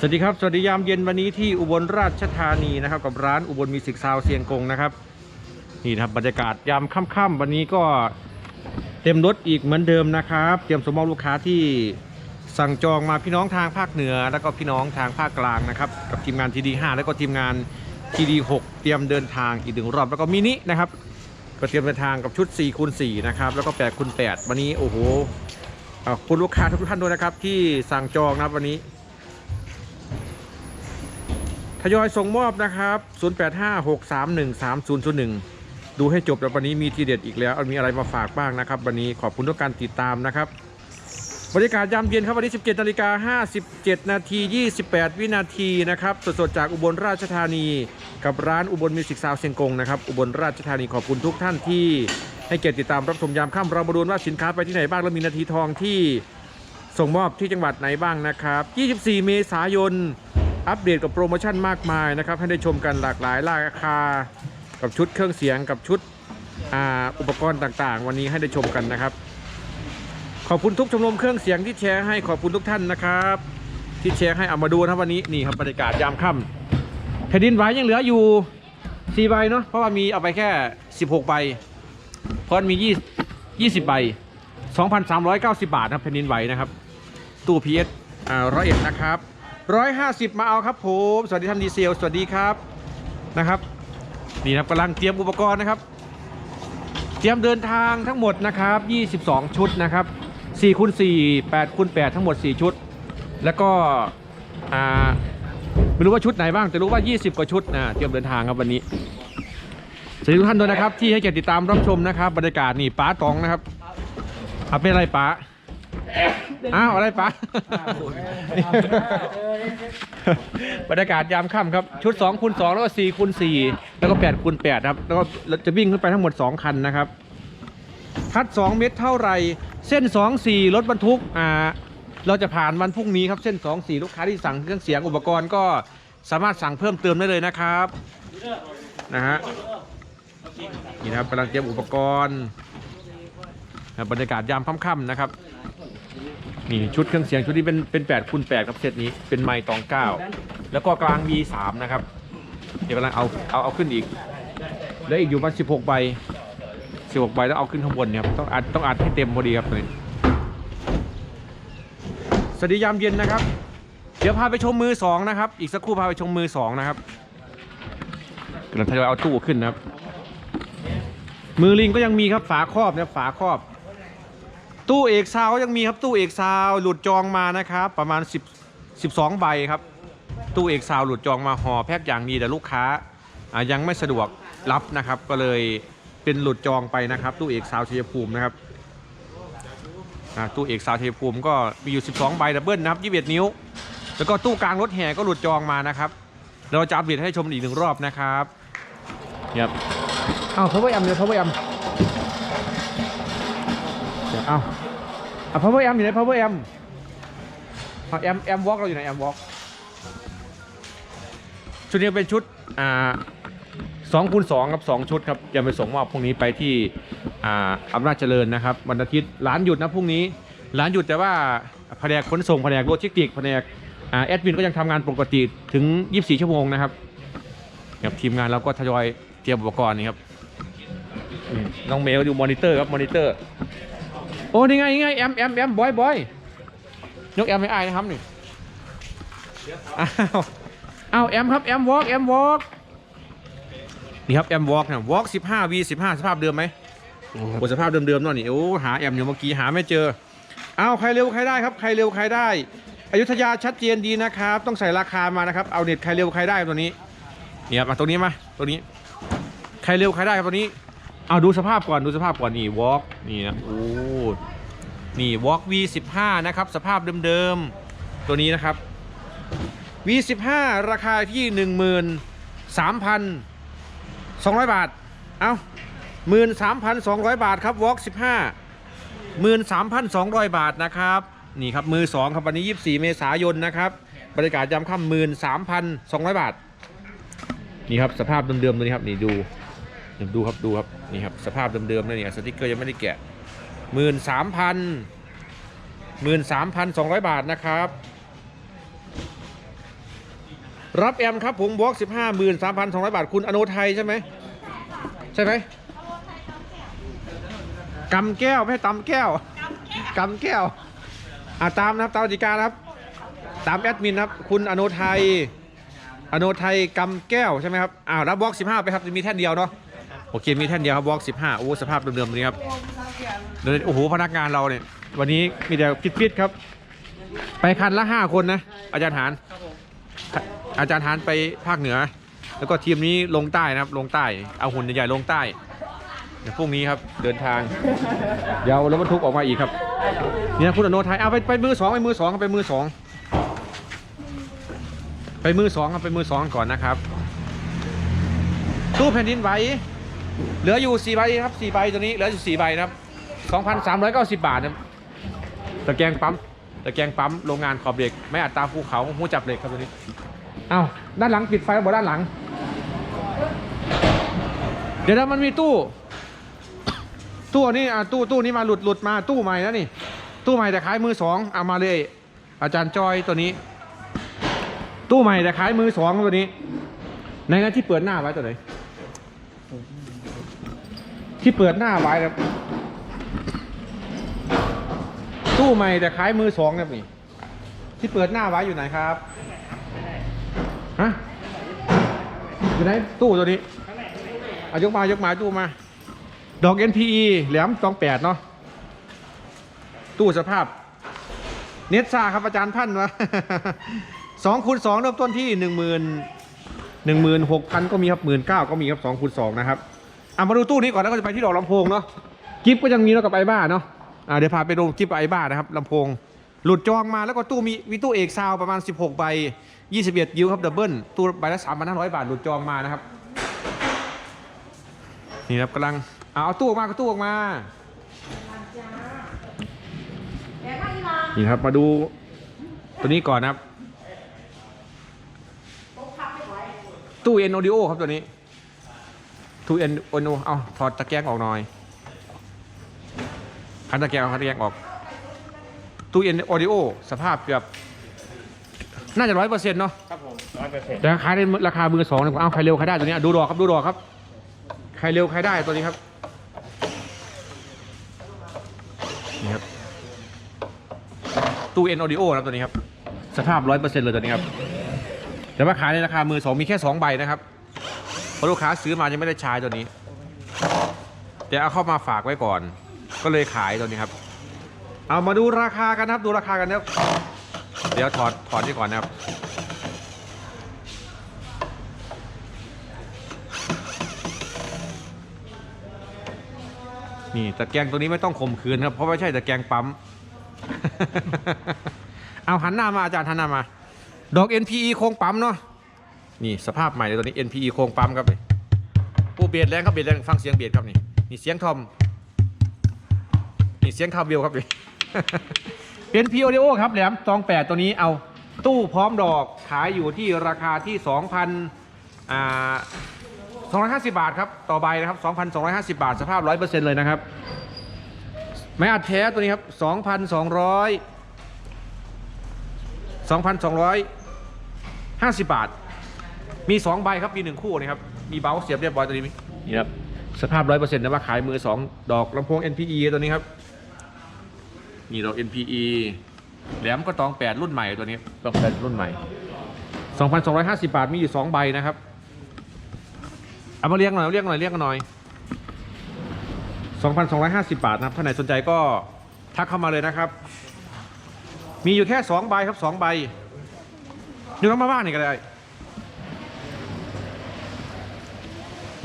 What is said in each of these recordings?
สวัสดีครับ สวัสดียามเย็นวันนี้ที่อุบลราชธานีนะครับ กับร้านอุบลมิวสิกซาวเซียงกงนะครับ นี่นะครับบรรยากาศยามค่ำๆวันนี้ก็เต็มรถอีกเหมือนเดิมนะครับ เตรียมสมมอบลูกค้าที่สั่งจองมาพี่น้องทางภาคเหนือ แล้วก็พี่น้องทางภาคกลางนะครับ กับทีมงานทีดี5แล้วก็ทีมงานทีดี6เตรียมเดินทางอีกหนึ่งรอบแล้วก็มินินะครับก็เตรียมเดินทางกับชุด4คูณ4นะครับแล้วก็8คูณ8วันนี้โอ้โหขอบคุณลูกค้าทุกท่านด้วยนะครับที่สั่งจองนะวันนี้ ทยอยส่งมอบนะครับ 0856313001 ดูให้จบแล้ววันนี้มีทีเด็ดอีกแล้วมีอะไรมาฝากบ้างนะครับ วันนี้ขอบคุณทุกการติดตามนะครับ บรรยากาศยามเย็นครับวันนี้ 17นาฬิกา57 นาที 28 วินาทีนะครับ สดๆจากอุบลราชธานี กับร้านอุบลมิวสิกซาวเซียงกงนะครับ อุบลราชธานีขอบคุณทุกท่านที่ให้เกียรติติดตามรับชมยามค่ำเรามาดูว่าสินค้าไปที่ไหนบ้างแล้วมีนาทีทองที่ส่งมอบที่จังหวัดไหนบ้างนะครับ 24 เมษายน อัปเดตกับโปรโมชั่นมากมายนะครับให้ได้ชมกันหลากหลายราคา กับชุดเครื่องเสียงกับชุดออุปกรณ์ต่างๆ วันนี้ให้ได้ชมกันนะครับ ขอบคุณทุกชมรมเครื่องเสียงที่แชร์ให้ขอบคุณทุกท่านนะครับ ที่แชร์ให้เอามาดูนะวันนี้นี่ครับบรรยากาศยามค่ำแผ่นดินไหวยังเหลืออยู่4ใบเนาะเพราะว่ามีเอาไปแค่ 16ใบเพราะมี 20 20ใบ2,390 บาทครับแผ่นดินไหวนะครับตู้พีเอสอ่าร้อยเอ็ดนะครับ ร้อยห้าสิบมาเอาครับผมสวัสดีท่านดีเซลสวัสดีครับนะครับนี่นะครับกำลังเตรียมอุปกรณ์นะครับ เตรียมเดินทางทั้งหมดนะครับ 22 ชุดนะครับ4คูณ4 8คูณ8ทั้งหมด 4 ชุด แล้วก็ไม่รู้ว่าชุดไหนบ้างแต่รู้ว่า 20 กว่าชุดนะเตรียมเดินทางครับวันนี้สวัสดีทุกท่านด้วยนะครับ ที่ให้เกียรติติดตามรับชมนะครับบรรยากาศนี่ป้าตองนะครับเอาเป็นอะไรป้า อ้าวอะไรป้าบรรยากาศยามค่ำครับ ชุด2คูณ2แล้วก็4คูณ4แล้วก็8คูณ8ครับ แล้วก็เราจะวิ่งขึ้นไปทั้งหมด 2 คันนะครับ คัด 2 เมตรเท่าไหร่เส้น 2 4 รถบรรทุก อ่า เราจะผ่านวันพรุ่งนี้ครับ เส้น 2 4 ลูกค้าที่สั่งเครื่องเสียงอุปกรณ์ก็สามารถสั่งเพิ่มเติมได้เลยนะครับ นะฮะ นี่นะครับกำลังเตรียมอุปกรณ์นะครับบรรยากาศยามค่ำๆนะครับ นี่ชุดเครื่องเสียงชุดนี้เป็นเป็น8คูณ8ครับเซตนี้เป็นไมค์ตองเก้าแล้วก็กลาง V3 นะครับ เดี๋ยวกำลังเอาเอาเอาขึ้นอีก แล้วอีกอยู่มา16ใบ16ใบแล้วเอาขึ้นข้างบนเนี่ยครับต้องอัดต้องอัดให้เต็มพอดีครับเลยสวัสดียามเย็นนะครับ เดี๋ยวพาไปชมมือสองนะครับ อีกสักครู่พาไปชมมือสองนะครับกำลังทยอยเอาตู้ขึ้นนะครับ มือลิงก็ยังมีครับฝาครอบนะฝาครอบ ตู้เอกซาวยังมีครับตู้เอกซาวหลุดจองมานะครับประมาณ10 12ใบครับ ตู้เอกซาวหลุดจองมาห่อแพ็คอย่างดีแต่ลูกค้าายังไม่สะดวกรับนะครับ ก็เลยเป็นหลุดจองไปนะครับ ตู้เอกซาวเชัยภูมินะครับตู้เอกซาวชัยภูมิก็มีอยู่ 12 ใบดับเบิลนะครับ 21 นิ้ว แล้วก็ตู้กลางรถแห่ก็หลุดจองมานะครับ เราจะอัปเดตให้ชมอีกหนึ่งรอบนะครับครับอ้าวเขาไม่ยำเลยเขาไม่ยำ เดี๋ยวเอาเอา power amp อยู่ไหน power amp เอาแอมแอมวอล์กเราอยู่ไหนแอมวอล์กชุดนี้เป็นชุดอ่าสองคูณสองครับสองชุดครับจะไปส่งมอบพรุ่งนี้ไปที่อ่าอำนาจเจริญนะครับวันอาทิตย์ร้านหยุดนะพรุ่งนี้ร้านหยุดแต่ว่าแผนกขนส่งแผนกโลจิสติกแผนกอ่าแอดมินก็ยังทำงานปกติถึง 24 ชั่วโมงนะครับครับทีมงานเราก็ทยอยเตรียมอุปกรณ์นี่ครับน้องเมลดูมอนิเตอร์ครับมอนิเตอร์ โอ้นี่ไงนี่ไงแอมแอมแอมบอยบอยยกแอมให้อายนะครับนี่อ้าวอ้าวแอมครับแอมวอล์กแอมวอล์กนี่ครับแอมวอล์กนะวอล์กสิบห้าวีสิบห้าสภาพเดิมไหมโอ้สภาพเดิมๆเนาะนี่โอ้หาแอมอยู่เมื่อกี้หาไม่เจออ้าวใครเร็วใครได้ครับใครเร็วใครได้อยุธยาชัดเจนดีนะครับ ต้องใส่ราคามานะครับเอาเน็ตใครเร็วใครได้ตัวนี้เนี่ยมาตัวนี้มาตัวนี้ ใครเร็วใครได้ครับตัวนี้ เอาดูสภาพก่อนดูสภาพก่อนนี่วอล์กนี่นะโอ้นี่วอล์ก V15 นะครับ สภาพเดิมๆ ตัวนี้นะครับ V15 ราคาที่ 13,200 บาท เอา13,200 บาทครับวอล์ก15 13,200 บาทนะครับ นี่ครับมือ2ครับวันนี้ 24 เมษายนนะครับ บรรยากาศยามค่ำ13,200 บาท นี่ครับสภาพเดิมๆตัวนี้ครับนี่ดู เดี๋ยวดูครับดูครับนี่ครับสภาพเดิมๆเลยเนี่ยสติกเกอร์ยังไม่ได้แกะหมื่นสามพันหมื่นสามพันสองร้อยบาทนะครับ รับแอมครับผมบล็อกสิบห้าหมื่นสามพันสองร้อยบาทคุณอโนไทยใช่ไหมใช่ไหมกำแก้วไม่ตำแก้วกำแก้วอ่าตามนะครับตามกติกานะครับ ตามแอดมินครับ คุณอโนไทยอโนไทยกำแก้วใช่ไหมครับอ้าวรับบล็อกสิบห้าไปครับจะมีแท่นเดียวเนาะ อเคมีแท่นเดียวครับบล็อกสิบห้าโอ้สภาพเดิมๆนี้ครับเดี๋ยวโอ้โหพนักงานเราเนี่ย วันนี้มีแต่ฟิตๆครับ ไปคันละห้าคนนะ อาจารย์หานอาจารย์หานไปภาคเหนือ แล้วก็ทีมนี้ลงใต้นะครับ ลงใต้เอาหุ่นใหญ่ๆลงใต้เดี๋ยวพรุ่งนี้ครับเดินทางเดี๋ยวรถบรรทุกออกมาอีกครับเนี่ยคุณอโนไทยเอาไปไปมือสองไปมือสองไปมือสองไปมือสองครับไปมือสองก่อนนะครับตู้แผ่นดินไหว เหลืออยู่สี่ใบครับสี่ใบตัวนี้เหลืออยู่สี่ใบนะครับสองพันสามร้อยเก้าสิบบาทนะตะแกรงปั๊มตะแกรงปั๊มโรงงานขอบเหล็กไม่อัดตาภูเขาหูจับเหล็กครับตัวนี้เอ้าด้านหลังปิดไฟบอด้านหลัง เดี๋ยวนะมันมีตู้ ตู้อันนี้อะตู้ตู้นี้มาหลุดหลุดมาตู้ใหม่แล้วนี่ ตู้ใหม่แต่ขายมือสองเอามาเลย อาจารย์จอยตัวนี้ ตู้ใหม่แต่ขายมือสองตัวนี้ ในนั้นที่เปิดหน้าไว้ตัวไหน ที่เปิดหน้าไว้ครับ ตู้ใหม่แต่ขายมือสองครับนี่ ที่เปิดหน้าไว้อยู่ไหนครับ ฮะ อยู่ไหนตู้ตัวนี้อายกมายกมาตู้มา ดอก NPE แหลมตองแปดเนาะ ตู้สภาพ เน็ตซาครับอาจารย์พันวะสองคูณสองเริ่มต้นที่หนึ่งหมื่นหนึ่งหมื่นหกพันก็มีครับหมื่นเก้าก็มีครับสองคูณสองนะครับ อะมาดูตู้นี้ก่อนแล้วก็จะไปที่ดอกลำโพงเนาะกิฟก็ยังมีแล้วกับไอบ้าเนาะอ่าเดี๋ยวพาไปดูกิฟไอบ้านะครับลำโพง หลุดจองมาแล้วก็ตู้มีมีตู้เอกซาวประมาณ 16 ใบ 21 ยิวครับดับเบิลตู้ใบละ3,500 บาทหลุดจองมานะครับ นี่ครับกำลังเอาเอาตู้ออกมาก็ตู้ออกมานี่ครับมาดูตัวนี้ก่อนนะครับ ตู้เอ็นโอดิโอครับตัวนี้ ตู้เอ็นโอโนเอาถอดตะแกรงออกหน่อยคันตะแกรงเอาคันตะแกรงออกตู้เอ็นโอดิโอสภาพเกือบน่าจะร้อยเปอร์เซ็นต์เนาะครับผมร้อยเปอร์เซ็นต์แต่ขายในราคามือสองเนี่ยผมเอาใครเร็วใครได้ตัวนี้อะดูดอกครับดูดอกครับใครเร็วใครได้ตัวนี้ครับนี่ครับตู้เอ็นออดิโอนะครับตัวนี้ครับสภาพร้อยเปอร์เซ็นต์เลยตัวนี้ครับแต่ว่าขายในราคามือสองมีแค่สองใบนะครับ เพราะลูกค้าซื้อมายังไม่ได้ใช้ตัวนี้แต่เอาเข้ามาฝากไว้ก่อน ก็เลยขายตัวนี้ครับ เอามาดูราคากันนะครับ ดูราคากันนะเดี๋ยวถอดถอดนี่ก่อนนะครับนี่ตะแกรงตัวนี้ไม่ต้องข่มขืนครับ เพราะไม่ใช่ตะแกรงปั๊ม เอาหันหน้ามาอาจารย์หันหน้ามา ดอก NPE โครงปั๊มเนาะ นี่สภาพใหม่เลยตัวนี้ NPE โครงปั๊มครับนี่ผู้เบียดแรงครับเบียดแรงฟังเสียงเบียดครับนี่นี่เสียงทอมนี่เสียงคาร์เบลครับนี่เป็นพีโอดิโอครับแหลมตองแปดตัวนี้เอาตู้พร้อมดอกขายอยู่ที่ราคาที่2,000อ่า250 บาทครับต่อใบนะครับ 2,250 บาท สภาพ 100%เลยนะครับไม้อัดแท้ตัวนี้ครับ 2,200 2,250 บาท มี2ใบครับมี1คู่นะครับ มีเบลเสียบเรียบร้อยตัวนี้นี่ครับสภาพ100%นะว่าขายมือ2ดอกลำโพง NPE ตัวนี้ครับนี่ดอก NPE แหลมก็ตอง8รุ่นใหม่ตัวนี้ตอง8รุ่นใหม่ 2,250 บาทมีอยู่2ใบนะครับเอามาเรียงหน่อยเรียงหน่อยเรียงกันหน่อย 2,250 บาทนะครับถ้าไหนสนใจก็ทักเข้ามาเลยนะครับ มีอยู่แค่2ใบครับ2ใบอยู่น้ำมาบ้านนี่ก็ได้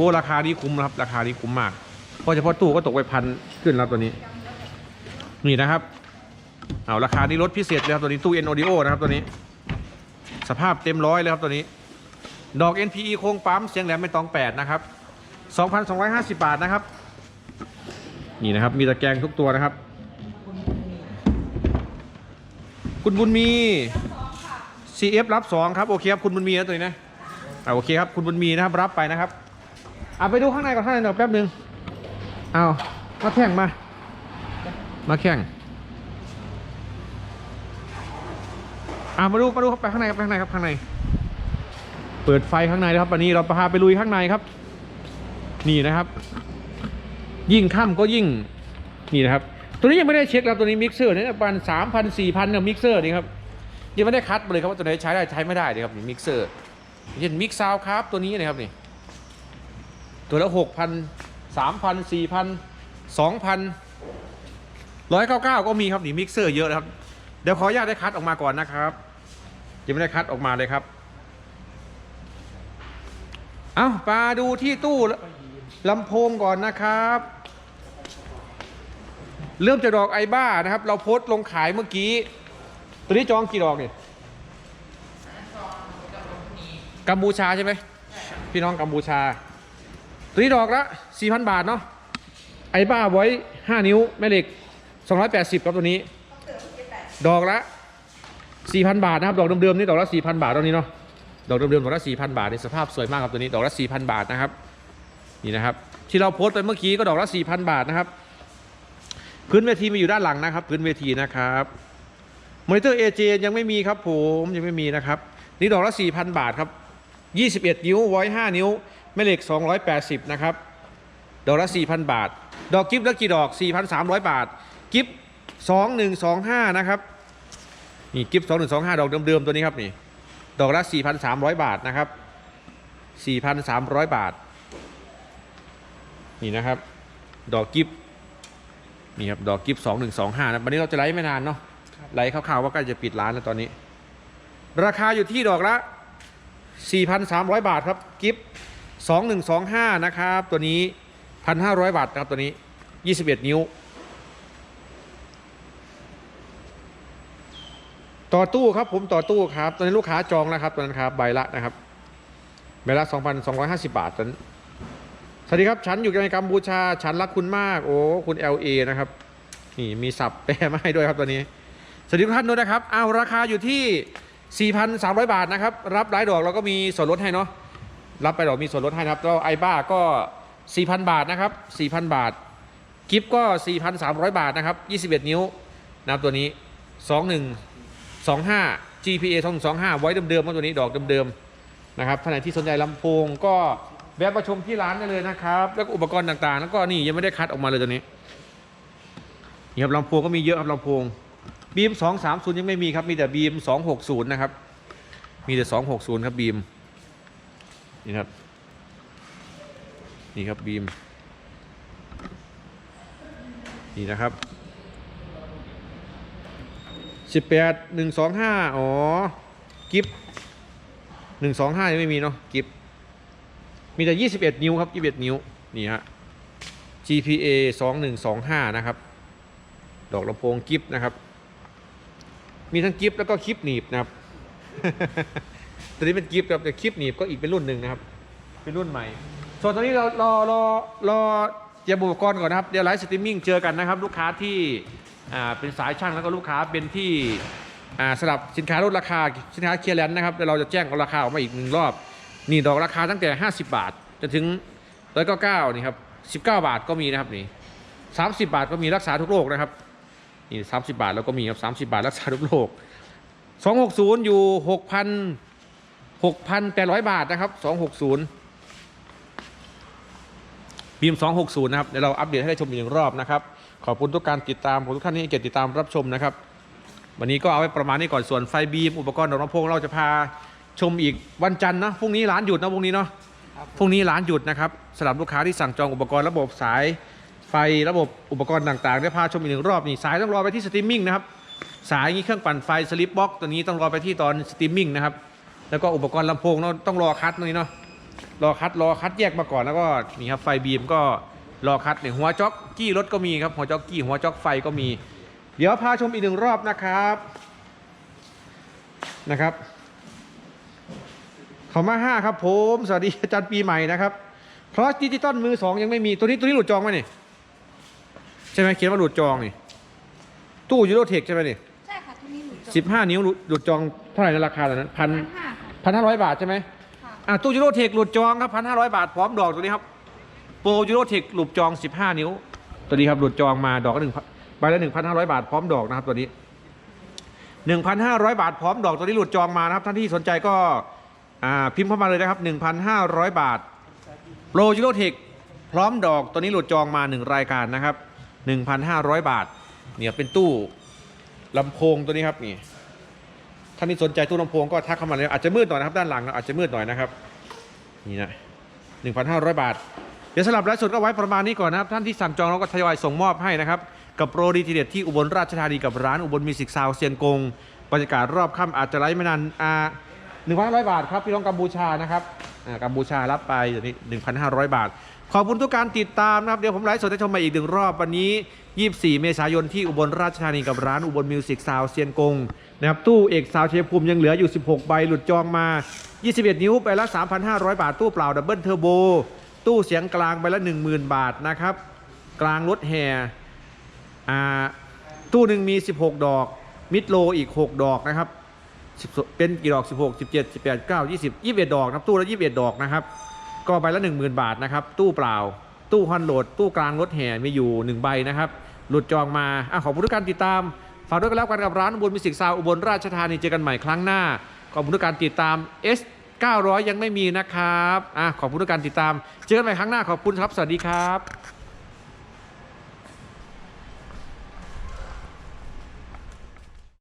อ้ราคานี้คุ้มนะครับ ราคานี้คุ้มมากเพราะเฉพาะตู้ก็ตกไปพันขึ้นแล้วตัวนี้ นี่นะครับเอาราคานี้ลดพิเศษเลยครับตัวนี้ตู้เอ็นโอดิโอนะครับตัวนี้ สภาพเต็มร้อยเลยครับตัวนี้ ดอก NPE โครงปั๊มเสียงแหลมไม่ตอง8นะครับ2,250 บาทนะครับ นี่นะครับมีตะแกรงทุกตัวนะครับ คุณบุญมี CF รับ 2 ครับ โอเคครับ คุณบุญมีนะตัวนี้นะอ่าโอเคครับ คุณบุญมีนะครับรับไปนะครับ เอาไปดูข้างในก่อนข้างในหน่อยแป๊บหนึงเอามาแข่งมา มาแข่งอ่ามาดูมาดูครับไปข้างในครับข้างในครับข้างใน เปิดไฟข้างในนะครับวันนี้เราพาไปลุยข้างในครับ นี่นะครับ ยิ่งค่ำก็ยิ่งนี่นะครับ ตัวนี้ยังไม่ได้เช็คแล้วตัวนี้มิกเซอร์เนี่ยประมาณสามพันสี่พันเนี่ยมิกเซอร์นี่ครับยังไม่ได้คัดเลยครับว่าตัวไหนใช้ได้ใช้ไม่ได้เลยครับนี่มิกเซอร์เช่นมิกซาวครับตัวนี้นะครับนี่ ตัวละหกพันสามพันสี่พันสองพันร้อยเก้าเก้าก็มีครับนี่มิกเซอร์เยอะนะครับ เดี๋ยวขออนุญาตได้คัดออกมาก่อนนะครับยังไม่ได้คัดออกมาเลยครับ เอาปาดูที่ตู้ลำโพงก่อนนะครับ เริ่มจากดอกไอบ้านะครับ เราโพสต์ลงขายเมื่อกี้ ตัวนี้จองกี่ดอกเนี่ยกัมพูชาใช่ไหมพี่น้องกัมพูชา ตัวนี้ดอกละ4,000บาทเนาะไอบ้าไว้5นิ้วแม่เหล็ก280ครับตัวนี้ ดอกละ4,000บาทนะครับ ดอกเดิมๆนี่ดอกละ4,000บาทตัวนี้เนาะดอกเดิมๆดอกละ4,000บาทในสภาพสวยมากครับตัวนี้ ดอกละ4,000บาทนะครับนี่นะครับ ที่เราโพสต์ไปเมื่อกี้ก็ดอกละ4,000บาทนะครับ พื้นเวทีมีอยู่ด้านหลังนะครับ พื้นเวทีนะครับมอนิเตอร์ AJ ยังไม่มีครับผมยังไม่มีนะครับ นี่ดอกละ4,000บาทครับ21นิ้วไว้5นิ้ว แม่เหล็ก 280 นะครับ ดอกละ 4,000 บาท ดอกกิฟต์ละกี่ดอก 4,300 บาท กิฟต์2125 นะครับ นี่กิฟต์2125 ดอกเดิมๆ ตัวนี้ครับนี่ ดอกละ 4,300 บาทนะครับ 4,300 บาท นี่นะครับ ดอกกิฟต์นี่ครับ ดอกกิฟต์2125 นะวันนี้เราจะไลฟ์ไม่นานเนาะ ไลฟ์คร่าวๆว่าใกล้จะปิดร้านแล้วตอนนี้ ราคาอยู่ที่ดอกละ 4,300 บาทครับ กิฟต์ 2125 นะครับ ตัวนี้ 1,500 บาทครับตัวนี้ 21 นิ้ว ต่อตู้ครับผมต่อตู้ครับตอนนี้ลูกค้าจองแล้วครับตัวนั้นครับใบละนะครับใบละ 2,250 บาทตอนนั้นสวัสดีครับฉันอยู่ในกัมพูชาฉันรักคุณมาก โอ้คุณ LA นะครับนี่มีสับแปลมาให้ด้วยครับตัวนี้สวัสดีทุกท่านด้วยนะครับเอาราคาอยู่ที่ 4,300 บาทนะครับ รับรายดอกเราก็มีส่วนลดให้เนาะ รับไปดอกมีส่วนลดให้นะครับแล้วไอบ้าก็ 4,000 บาทนะครับ 4,000 บาท กิฟก็ 4,300 บาทนะครับ 21 นิ้วนะครับตัวนี้ 2125 GPA 225 ไว้เดิมๆครับตัวนี้ดอกเดิมๆนะครับท่านไหนที่สนใจลำโพงก็แวะมาชมที่ร้านได้เลยนะครับ แล้วก็อุปกรณ์ต่างๆ แล้วก็นี่ยังไม่ได้คัดออกมาเลยตัวนี้นี่ครับลำโพงก็มีเยอะครับลำโพงบีม230 ยังไม่มีครับ มีแต่บีม260 นะครับ มีแต่ 260 ครับบีม นี่ครับ นี่ครับบีม นี่นะครับสิบแปดหนึ่งสองห้าอ๋อ กิฟหนึ่งสองห้ายังไม่มีเนาะกิฟมีแต่ยี่สิบเอ็ดนิ้วครับยี่สิบเอ็ดนิ้ว นี่ฮะ GPA สองหนึ่งสองห้านะครับ ดอกลำโพงกิฟนะครับ มีทั้งกิฟแล้วก็คลิปหนีบนะครับ ตัวนี้เป็นกิฟต์ครับแต่คลิปหนีบก็อีกเป็นรุ่นหนึ่งนะครับ เป็นรุ่นใหม่ ส่วนตอนนี้เรารอรอรอเตรียมอุปกรณ์ก่อนนะครับ เดี๋ยวไลฟ์สตรีมมิ่งเจอกันนะครับ ลูกค้าที่อ่าเป็นสายช่างแล้วก็ลูกค้าเป็นที่อ่าสลับสินค้าลดราคาสินค้าเคลียร์แลนด์นะครับเดี๋ยวเราจะแจ้งเอาราคาออกมาอีกหนึ่งรอบ นี่ดอกราคาตั้งแต่ 50 บาทจนถึงร้อยเก้านี่ครับ19บาทก็มีนะครับนี่30บาทก็มีรักษาทุกโรคนะครับนี่30บาทแล้วก็มีครับ30บาทรักษาทุกโรค260อยู่ 6,000 6,800บาทนะครับ260บีม260นะครับ เดี๋ยวเราอัปเดตให้ได้ชมอีกหนึ่งรอบนะครับ ขอบคุณทุกการติดตามขอบคุณทุกท่านที่ให้เกียรติติดตามรับชมนะครับ วันนี้ก็เอาไว้ประมาณนี้ก่อนส่วนไฟบีมอุปกรณ์ดอกลำโพงเราจะพาชมอีกวันจันทร์นะพรุ่งนี้ร้านหยุดนะพรุ่งนี้เนาะพรุ่งนี้ร้านหยุดนะครับสำหรับลูกค้าที่สั่งจองอุปกรณ์ระบบสายไฟระบบอุปกรณ์ต่างๆได้พาชมอีกหนึ่งรอบนี่สายต้องรอไปที่สตรีมมิ่งนะครับสายนี้เครื่องปั่นไฟสลิปบ็อกตัวนี้ต้องรอไปที่ตอนสตรีมมิ่งนะครับ แล้วก็อุปกรณ์ลำโพงเนาะต้องรอคัดตรงนี้เนาะรอคัดรอคัดแยกมาก่อนแล้วก็นี่ครับไฟบีมก็รอคัดเนี่ยหัวจ็อกกี้รถก็มีครับหัวจ็อกกี้หัวจ็อกไฟก็มี เดี๋ยวพาชมอีกหนึ่งรอบนะครับนะครับเขามาห้าครับผมสวัสดีอาจารย์ปีใหม่นะครับคลอสดิจิตอลมือสองยังไม่มีตัวนี้ตัวนี้หลุดจองไหมนี่ใช่ไหมเขียนว่าหลุดจองนี่ตู้ยูโรเทคใช่ไหมนี่ใช่ค่ะที่นี่หนูจบสิบห้านิ้วหลุดหลุดจองเท่าไหร่ในราคาตอนนั้นพันพันห้าค่ะ พันห้าร้อยบาทใช่ไหมค่ะอะตู้ยูโรเทคหลุดจองครับพันห้าร้อยบาทพร้อมดอกตัวนี้ครับโปรยูโรเทคหลุดจองสิบห้านิ้ว ตัวนี้ครับหลุดจองมาดอกละหนึ่งใบละหนึ่งพันห้าร้อยบาทพร้อมดอกนะครับตัวนี้หนึ่งพันห้าร้อยบาทพร้อมดอกตัวนี้หลุดจองมานะครับท่านที่สนใจก็อ่าพิมพ์เข้ามาเลยนะครับ1,500บาทโปรจิโรเทคพร้อมดอกตัวนี้หลุดจองมา1รายการนะครับ1,500บาทเนี่ยเป็นตู้ลำโพงตัวนี้ครับนี่ ท่านที่สนใจตู้ลำโพงก็ทักเข้ามาเลยอาจจะมืดหน่อยนะครับด้านหลังนะอาจจะมืดหน่อยนะครับนี่นะ1,500บาท เดี๋ยวสำหรับไลฟ์สดก็ไว้ประมาณนี้ก่อนนะครับ ท่านที่สั่งจองเราก็ทยอยส่งมอบให้นะครับ กับโปรดีทีเด็ดที่อุบลราชธานีกับร้านอุบลมิวสิกซาวเซียนกงบรรยากาศรอบค่ำอาจจะไลฟ์ไม่นานอ่า1,500บาทครับพี่น้องกัมพูชานะครับอ่ากัมพูชารับไปเดี๋ยวนี้1,500บาท ขอบคุณทุกการติดตามนะครับ เดี๋ยวผมไลฟ์สดให้ชมมาอีกหนึ่งรอบวันนี้ 24 เมษายนที่อุบลราชธานีกับร้านอุบลมิวสิกซาวเซียนกง นะครับตู้เอกซาวเชยภูมิยังเหลืออยู่ 16 ใบหลุดจองมา 21 นิ้วไปละ 3,500 บาท ตู้เปล่าดับเบิลเทอร์โบ ตู้เสียงกลางไปละ 10,000 บาทนะครับ กลางรถแห่ตู้หนึ่งมี 16 ดอก มิดโลอีก 6 ดอกนะครับเป็นกี่ดอก 16 17 18 9 20 21 ดอกนะครับตู้ละ 21 ดอกนะครับ ก็ใบละ 10,000 บาทนะครับ ตู้เปล่า ตู้ฮอนโหลด ตู้กลางรถแห่มีอยู่ 1 ใบนะครับ หลุดจองมาอะขอบคุณทุกการติดตาม ฝากด้วยกันแล้วกันกับร้านอุบลมิสิกซาวอุบลราชธานีเจอกันใหม่ครั้งหน้า ขอบคุณทุกการติดตาม S 900 ยังไม่มีนะครับอะขอบคุณทุกการติดตาม เจอกันใหม่ครั้งหน้าขอบคุณครับ สวัสดีครับ